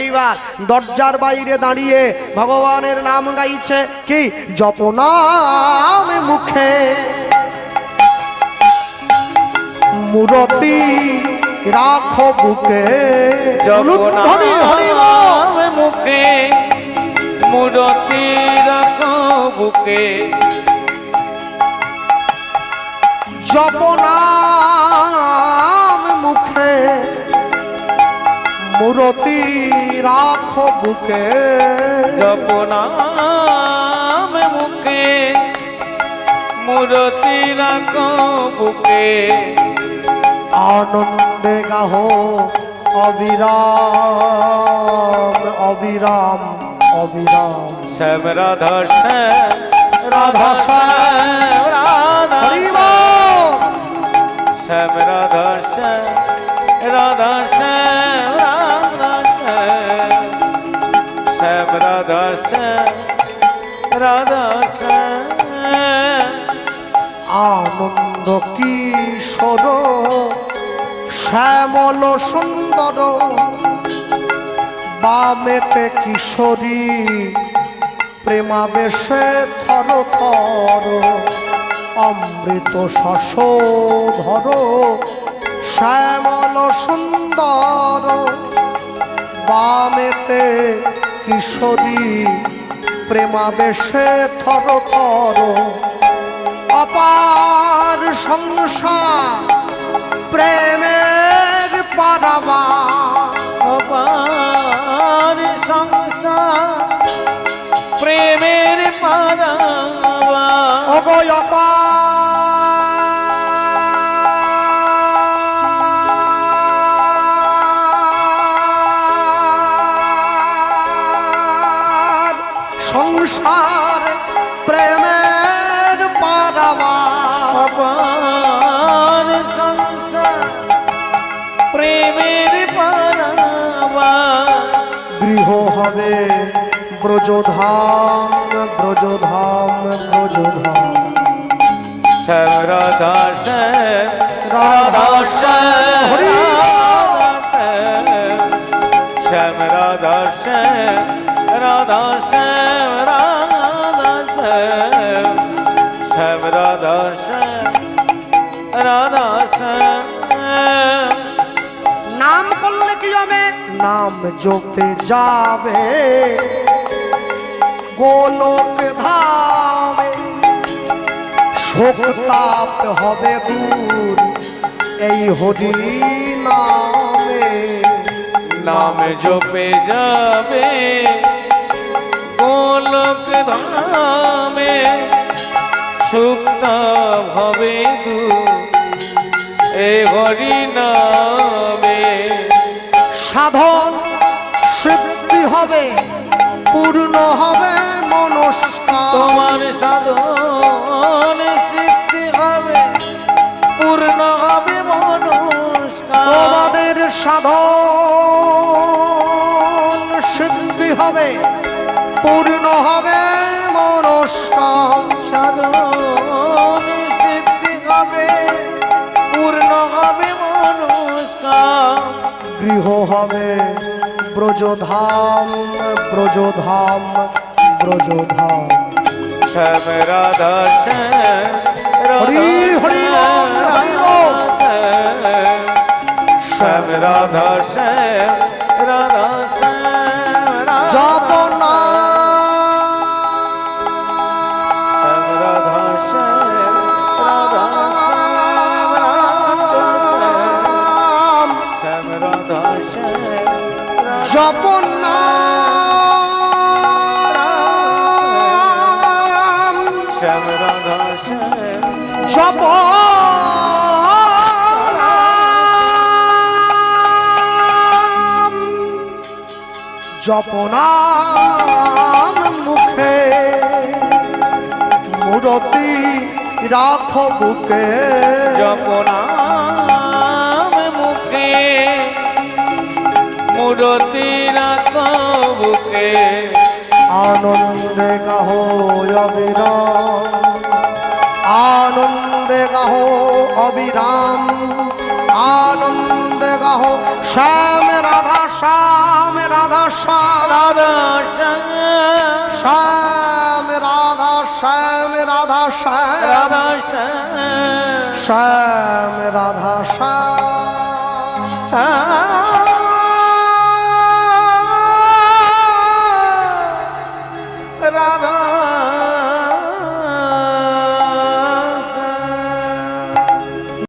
এইবার দরজার বাইরে দাঁড়িয়ে ভগবানের নাম গাইছে কি? জপনাম মুখে। মুরতি রাখো বুকে। হরি হরি মুখে। মূরতি রাখো বুকে। জপনাম মূরতি রাখো বুকে। জপনাম মুখে মূরতি রাখো বুকে। আনন্দে গাহো অবিরাম অবিরাম অবিরাম। শ্যাম রাধা শ্যাম রাধা শ্যাম রাধা শ্যাম রাধা শ্যাম আনন্দ কিশোর শ্যামল সুন্দর বামেতে কিশোরী প্রেমাবেশে থর থর অমৃত শশ ধর শ্যামল সুন্দর বামেতে কিশোরী প্রেমাবেশে থর থর। অপার সংসার প্রেমের পারাবা সংসার প্রেমের পারাবা অপার সংসার প্রেমের পারাবা গৃহ হবে ব্রজধাম ব্রজধাম ব্রজধাম। শ্যাম রাধা শ্যাম রাধা শ্যাম শ্যাম রাধা শ্যাম রাধা শ্যাম। কি হবে নাম জপে যাবে। গোলক ধামে শোক হবে দূর, এই হরি নামে। নাম জপে যাবে। গোলক ধামে সুপ্ত হবে দু এ হরি সাধন সিদ্ধি হবে পূর্ণ হবে মনস্কার তোমার সাধন সিদ্ধি হবে পূর্ণ হবে মনস্কার তোমাদের সাধন সিদ্ধি হবে পূর্ণ হবে মনস্কার সাধন হবে। ব্রজধাম ব্রজধাম ব্রজধাম। শ্যাম রাধা শ্যাম হরি হরি বল, হরি বল। শ্যাম রাধা শ্যাম জপনা শ্যাম জপনাম মুখে মূরতি রাখ বুকে। রতি আনন্দে গাহো অবিরাম। আনন্দে গাহো অবিরাম। আনন্দে গাহো শ্যাম রাধা শ্যাম রাধা শ্যাম রাধা শ্যাম রাধা শ্যাম রাধা শ্যাম। রাধা শ্যাম। শ্যাম রাধা শ্যাম।